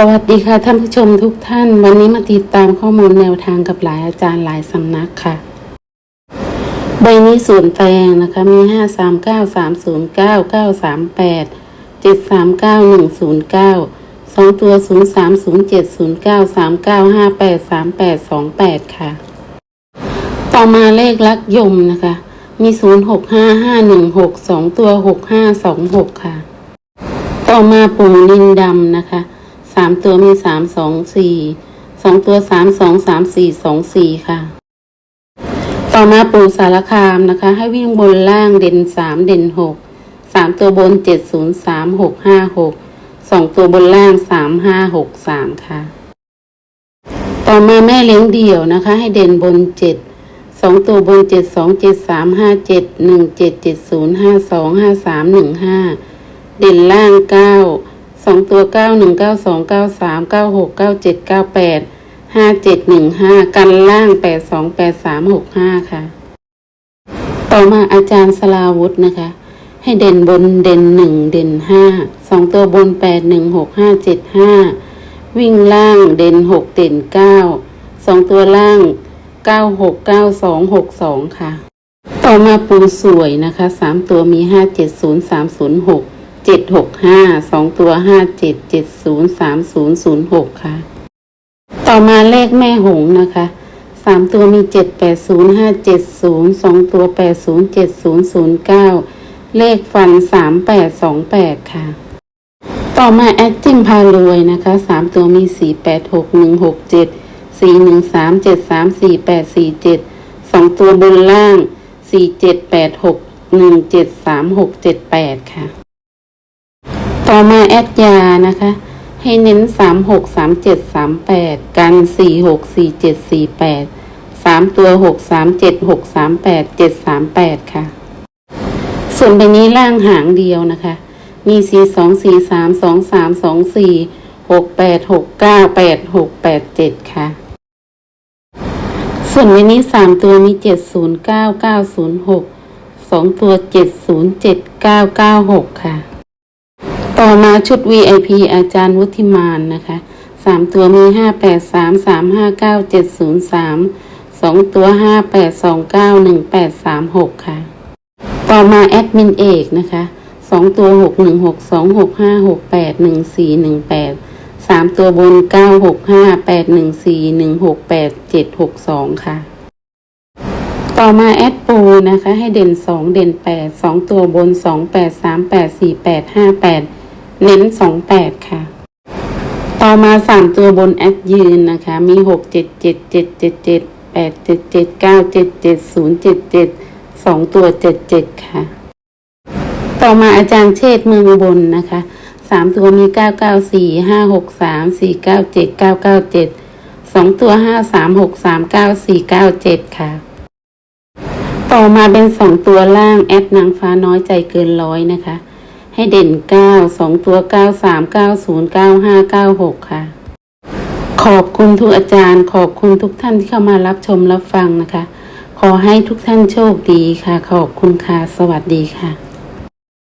สวัสดีค่ะท่านผู้ชมทุกท่าน วันนี้มาติดตามข้อมูลแนวทางกับหลายอาจารย์หลายสำนักค่ะ ใบนี้ส่วนแปลงนะคะมีห้าสามเก้าสามศูนย์เก้าเก้าสามแปดเจ็ดสามเก้าหนึ่งศูนย์เก้าสองตัวศูนย์สามศูนย์เจ็ดศูนย์เก้าสามเก้าห้าแปดสามแปดสองแปดค่ะ ต่อมาเลขลักยมนะคะ มีศูนย์หกห้าห้าหนึ่งหกสองตัวหกห้าสองหกค่ะ ต่อมาปุ่มนินดำนะคะ สามตัวมีสามสองสี่สองตัวสามสองสามสี่สองสี่ค่ะ ต่อมาปูสารคามนะคะ ให้วิ่งบนล่างเด่นสามเด่นหกสามตัวบนเจ็ดศูนย์สามหกห้าหกสองตัวบนล่างสามห้าหกสามค่ะ ต่อมาแม่เลี้ยงเดี่ยวนะคะ ให้เด่นบนเจ็ดสองตัวบนเจ็ดสองเจ็ดสามห้าเจ็ดหนึ่งเจ็ดเจ็ดศูนย์ห้าสองห้าสามหนึ่งห้าเด่นล่างเก้า สองตัวเก้าหนึ่งเก้าสองเก้าสามเก้าหกเก้าเจ็ดเก้าแปดห้าเจ็ดหนึ่งห้ากันล่างแปดสองแปดสามหกห้าค่ะ ต่อมาอาจารย์สลาวุธนะคะ ให้เด่นบนเด่นหนึ่งเด่นห้าสองตัวบนแปดหนึ่งหกห้าเจ็ดห้าวิ่งล่างเด่นหกเด่นเก้าสองตัวล่างเก้าหกเก้าสองหกสองค่ะ ต่อมาปูสวยนะคะสามตัวมีห้าเจ็ดศูนย์สามศูนย์หก เจ็ดหกห้าสองตัวห้าเจ็ดเจ็ดศูนย์สามศูนย์ศูนย์หกค่ะ ต่อมาเลขแม่หงนะคะสามตัวมีเจ็ดแปดศูนย์ห้าเจ็ดศูนย์สองตัวแปดศูนย์เจ็ดศูนย์ศูนย์เก้าเลขฟันสามแปดสองแปดค่ะ ต่อมาแอดจิมพารวยนะคะสามตัวมีสี่แปดหกหนึ่งหกเจ็ดสี่หนึ่งสามเจ็ดสามสี่แปดสี่เจ็ดสองตัวบนล่างสี่เจ็ดแปดหกหนึ่งเจ็ดสามหกเจ็ดแปดค่ะ ต่อมาแอดยานะคะ ให้เน้นสามหกสามเจ็ดสามแปดกันสี่หกสี่เจ็ดสี่แปดสามตัวหกสามเจ็ดหกสามแปดเจ็ดสามแปดค่ะ ส่วนใบนี้ล่างหางเดียวนะคะ มีสี่สองสี่สามสองสามสองสี่หกแปดหกเก้าแปดหกแปดเจ็ดค่ะ ส่วนใบนี้สามตัวมีเจ็ดศูนย์เก้าเก้าศูนย์หกสองตัวเจ็ดศูนย์เจ็ดเก้าเก้าหกค่ะ ต่อมาชุด VIP อาจารย์วุฒิมานนะคะสามตัวมีห้าแปดสามสามห้าเก้าเจ็ดศูนย์สามสองตัวห้าแปดสองเก้าหนึ่งแปดสามหกค่ะ ต่อมาแอดมินเอกนะคะสองตัวหกหนึ่งหกสองหกห้าหกแปดหนึ่งสี่หนึ่งแปดสามตัวบนเก้าหกห้าแปดหนึ่งสี่หนึ่งหกแปดเจ็ดหกสองค่ะ ต่อมาแอดปูนะคะ ให้เด่นสองเด่นแปดสองตัวบนสองแปดสามแปดสี่แปดห้าแปด เน้นสองแปดค่ะ ต่อมาสามตัวบนแอดยืนนะคะ มีหกเจ็ดเจ็ดเจ็ดเจ็ดเจ็ดแปดเจ็ดเจ็ดเก้าเจ็ดเจ็ดศูนย์เจ็ดเจ็ดสองตัวเจ็ดเจ็ดค่ะ ต่อมาอาจารย์เชษฐ์เมืองบนนะคะสามตัวมีเก้าเก้าสี่ห้าหกสามสี่เก้าเจ็ดเก้าเก้าเจ็ดสองตัวห้าสามหกสามเก้าสี่เก้าเจ็ดค่ะ ต่อมาเป็นสองตัวล่างแอดนางฟ้าน้อยใจเกินร้อยนะคะ ให้เด่นเก้าสองตัวเก้าสามเก้าศูนย์เก้าห้าเก้าหกค่ะ ขอบคุณทุกอาจารย์ ขอบคุณทุกท่านที่เข้ามารับชมรับฟังนะคะ ขอให้ทุกท่านโชคดีค่ะ ขอบคุณค่ะ สวัสดีค่ะ